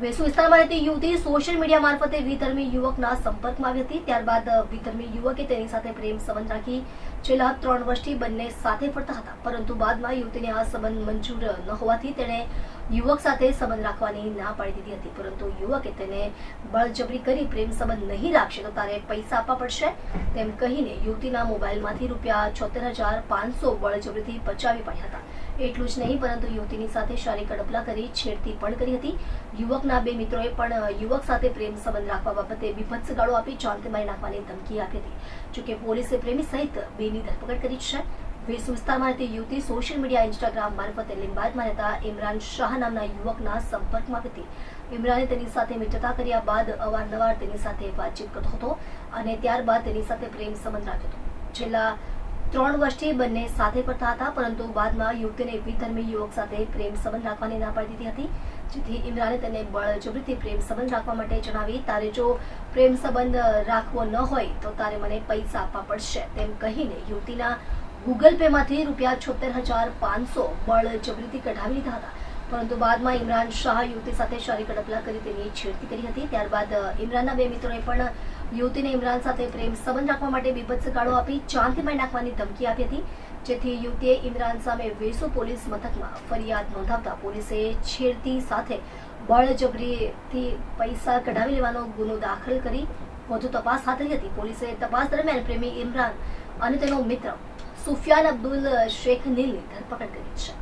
વેસુ વિસ્તારમાં રહેતી યુવતી સોશિયલ મીડિયા મારફતે વિધર્મી યુવકના સંપર્કમાં આવી હતી. ત્યારબાદ વિધર્મી યુવકે તેની સાથે પ્રેમ સંબંધ રાખી છેલ્લા ત્રણ વર્ષથી બંને સાથે ફરતા હતા. પરંતુ બાદમાં યુવતીને આ સંબંધ મંજૂર ન હોવાથી તેણે યુવક સાથે સંબંધ રાખવાની ના પાડી દીધી હતી. પરંતુ યુવકે તેને બળજબરી કરી પ્રેમ સંબંધ નહીં રાખશે તો તારે પૈસા આપવા પડશે તેમ કહીને યુવતીના મોબાઈલમાંથી રૂપિયા છોતેર હજાર પાંચસો બળજબરીથી પચાવી પાડ્યા હતા. એટલું જ નહીં, પરંતુ યુવતીની સાથે શારીરિક અડપલા કરી છેડતી પણ કરી હતી. યુવકના બે મિત્રોએ પણ યુવક સાથે પ્રેમ સંબંધ રાખવા બાબતે બીભત્સ ગાળો આપી જાનથી મારી નાખવાની ધમકી આપી હતી. જોકે પોલીસે પ્રેમી સહિત બેની ધરપકડ કરી છે. વેસુ વિસ્તારમાં રહેતી યુવતી સોશિયલ મીડિયા ઇન્સ્ટાગ્રામ મારફતે લિંબાયતમાં રહેતા ઇમરાન શાહ નામના યુવકના સંપર્કમાં હતી. ઇમરાને તેની સાથે મિત્રતા કર્યા બાદ અવારનવાર તેની સાથે વાતચીત કરતો હતો અને ત્યારબાદ તેની સાથે પ્રેમ સંબંધ રાખ્યો હતો. છેલ્લા ત્રણ વર્ષથી બંને સાથે ફરતા હતા, પરંતુ બાદમાં યુવતીને વિધર્મી યુવક સાથે પ્રેમ સંબંધ રાખવાની ના પાડી દીધી હતી. જેથી ઇમરાને તેને બળજબરીથી પ્રેમ સંબંધ રાખવા માટે જણાવી, તારે જો પ્રેમ સંબંધ રાખવો ન હોય, તો તારે મને પૈસા આપવા પડશે. તેમ કહીને યુવતીના ગૂગલ પે માંથી રૂપિયા છોતેર હજાર પાંચસો બળજબરીથી કઢાવી લીધા હતા. પરંતુ બાદમાં ઇમરાન શાહ યુવતી સાથે શારીરિક અડપલા કરી તેની છેડતી કરી હતી. ત્યારબાદ ઇમરાનના બે મિત્રોએ પણ યુવતીને ઇમરાન સાથે પ્રેમ સંબંધ રાખવા માટે બીભત્સ ગાળો આપી ચાંદીમાં નાખવાની ધમકી આપી હતી. જેથી યુવતીએ ઇમરાન સામે વેસુ પોલીસ મથકમાં ફરિયાદ નોંધાવતા પોલીસે છેડતી સાથે બળજબરીથી પૈસા કઢાવી લેવાનો ગુનો દાખલ કરી વધુ તપાસ હાથ ધરી હતી. પોલીસે તપાસ દરમિયાન પ્રેમી ઇમરાન અને તેનો મિત્ર સુફિયાન અબ્દુલ શેખ નીલની ધરપકડ કરી છે.